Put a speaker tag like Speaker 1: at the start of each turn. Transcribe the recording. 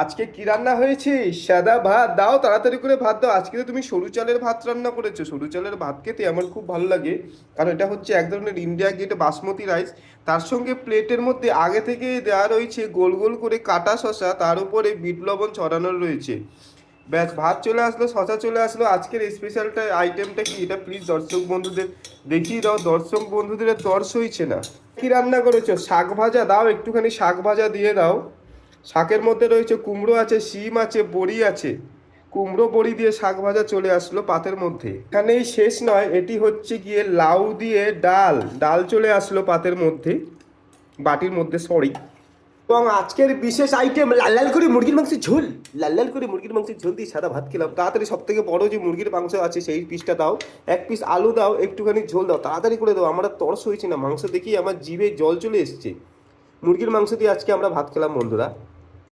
Speaker 1: আজকে কি রান্না হয়েছে? সাদা ভাত। দাও, তাড়াতাড়ি করে ভাত দাও। আজকে তো তুমি সরু চালের ভাত রান্না করেছ। সরু চালের ভাত খেতে আমার খুব ভালো লাগে। কারণ এটা হচ্ছে এক ধরনের ইন্ডিয়া গেট বাসমতি রাইস তার সঙ্গে প্লেটের মধ্যে আগে থেকে দেওয়া রয়েছে গোল গোল করে কাটা শশা তার উপরে বিট লবণ ছড়ানো রয়েছে। ব্যাস, ভাত চলে আসলো শশা চলে আসলো। আজকের স্পেশালটা আইটেমটা কি? এটা প্লিজ দর্শক বন্ধুদের দেখিয়ে দাও। দর্শক বন্ধুদের তর্স হইছে না। কি রান্না করেছ? শাক ভাজা? দাও, একটুখানি শাক ভাজা দিয়ে দাও। শাকের মধ্যে রয়েছে কুমড়ো আছে, শিম আছে, বড়ি আছে। কুমড়ো, বড়ি দিয়ে শাক ভাজা চলে আসলো পাতের মধ্যে। এখানেই শেষ নয়, এটি হচ্ছে গিয়ে লাউ দিয়ে ডাল। ডাল চলে আসলো পাতের মধ্যে, বাটির মধ্যে সরি এবং আজকের বিশেষ আইটেম লাল লাল করে মুরগির মাংসের ঝোল। লাল লাল করে মুরগির মাংসের ঝোল দিয়ে সাদা ভাত খেলাম। তাড়াতাড়ি সব থেকে বড় যে মুরগির মাংস আছে, সেই পিসটা দাও। এক পিস আলু দাও, একটুখানি ঝোল দাও। তাড়াতাড়ি করে দাও, আমার তরস হয়েছে না। মাংস দেখেই আমার জিভে জল চলে এসছে। মুরগির মাংস দিয়ে আজকে আমরা ভাত খেলাম, বন্ধুরা।